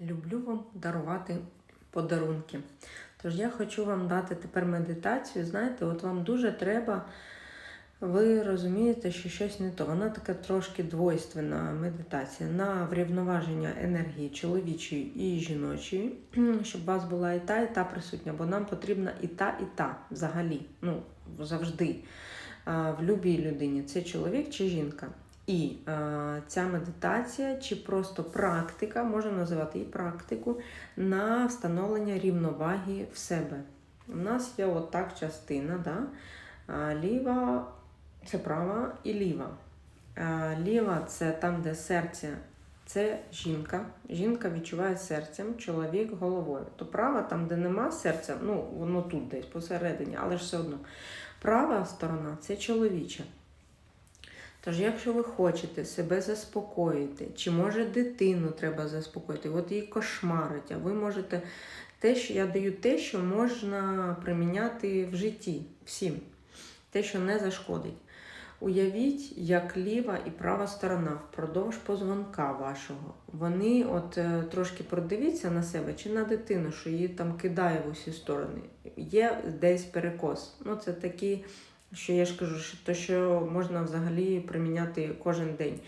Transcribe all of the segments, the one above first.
Люблю вам дарувати подарунки. Тож я хочу вам дати тепер медитацію. Знаєте, от вам дуже треба, ви розумієте, що щось не то. Вона така трошки двойственна медитація на врівноваження енергії чоловічої і жіночої, щоб у вас була і та, і та присутня, бо нам потрібна і та, і та взагалі. Ну, завжди. В любій людині це чоловік чи жінка. І е, ця медитація чи просто практика, можна називати її практику на встановлення рівноваги в себе. У нас є отак частина, да? Ліва це права і ліва. Ліва це там, де серце, це жінка. Жінка відчуває серцем, чоловік головою. То права, там, де нема серця, ну воно тут десь посередині, але ж все одно. Права сторона це чоловіча. Тож, якщо ви хочете себе заспокоїти, чи може дитину треба заспокоїти, от її кошмарить, а ви можете те, що я даю те, що можна приміняти в житті всім, те, що не зашкодить. Уявіть, як ліва і права сторона впродовж позвонка вашого. Вони от е, трошки продивіться на себе чи на дитину, що її там кидає в усі сторони. Є десь перекос. Ну, це такі що я ж кажу, що то, що можна взагалі приміняти кожен день.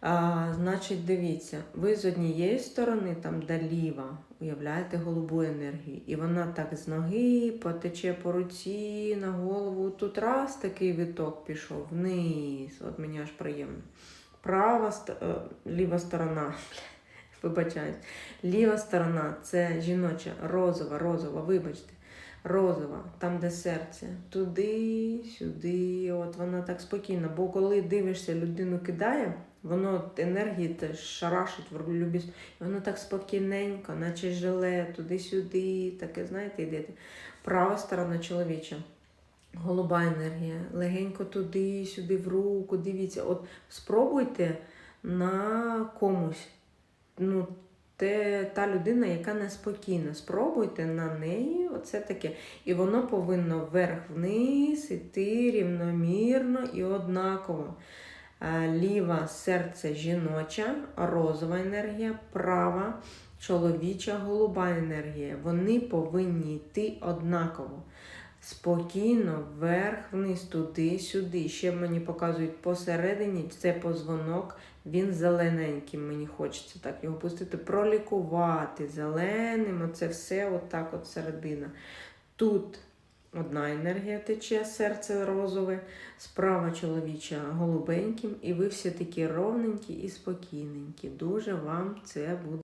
А, Значить, дивіться, ви з однієї сторони, там де ліва, уявляєте голубу енергію, і вона так з ноги потече по руці на голову. Тут раз такий виток пішов вниз. От мені аж приємно. Права е, ліва сторона. Вибачаюсь. Ліва сторона це жіноча, розова, розова, вибачте розова, там, де серце, туди, сюди, от вона так спокійна. Бо коли дивишся, людину кидає, воно енергії теж шарашить в любі. с- І воно так спокійненько, наче желе, туди-сюди, таке, знаєте, йдете. Права сторона чоловіча. Голуба енергія, легенько туди, сюди, в руку, дивіться. От спробуйте на комусь. Ну, те, та людина, яка неспокійна. Спробуйте на неї оце таке. І воно повинно вверх-вниз іти рівномірно і однаково. Е, Ліва серце жіноча, розова енергія, права чоловіча, голуба енергія. Вони повинні йти однаково. Спокійно, вверх-вниз, туди-сюди. Ще мені показують посередині це позвонок. Він зелененький, мені хочеться так його пустити, пролікувати зеленим, оце все отак от середина. Тут одна енергія тече, серце розове, справа чоловіча голубеньким, і ви всі такі ровненькі і спокійненькі. Дуже вам це буде.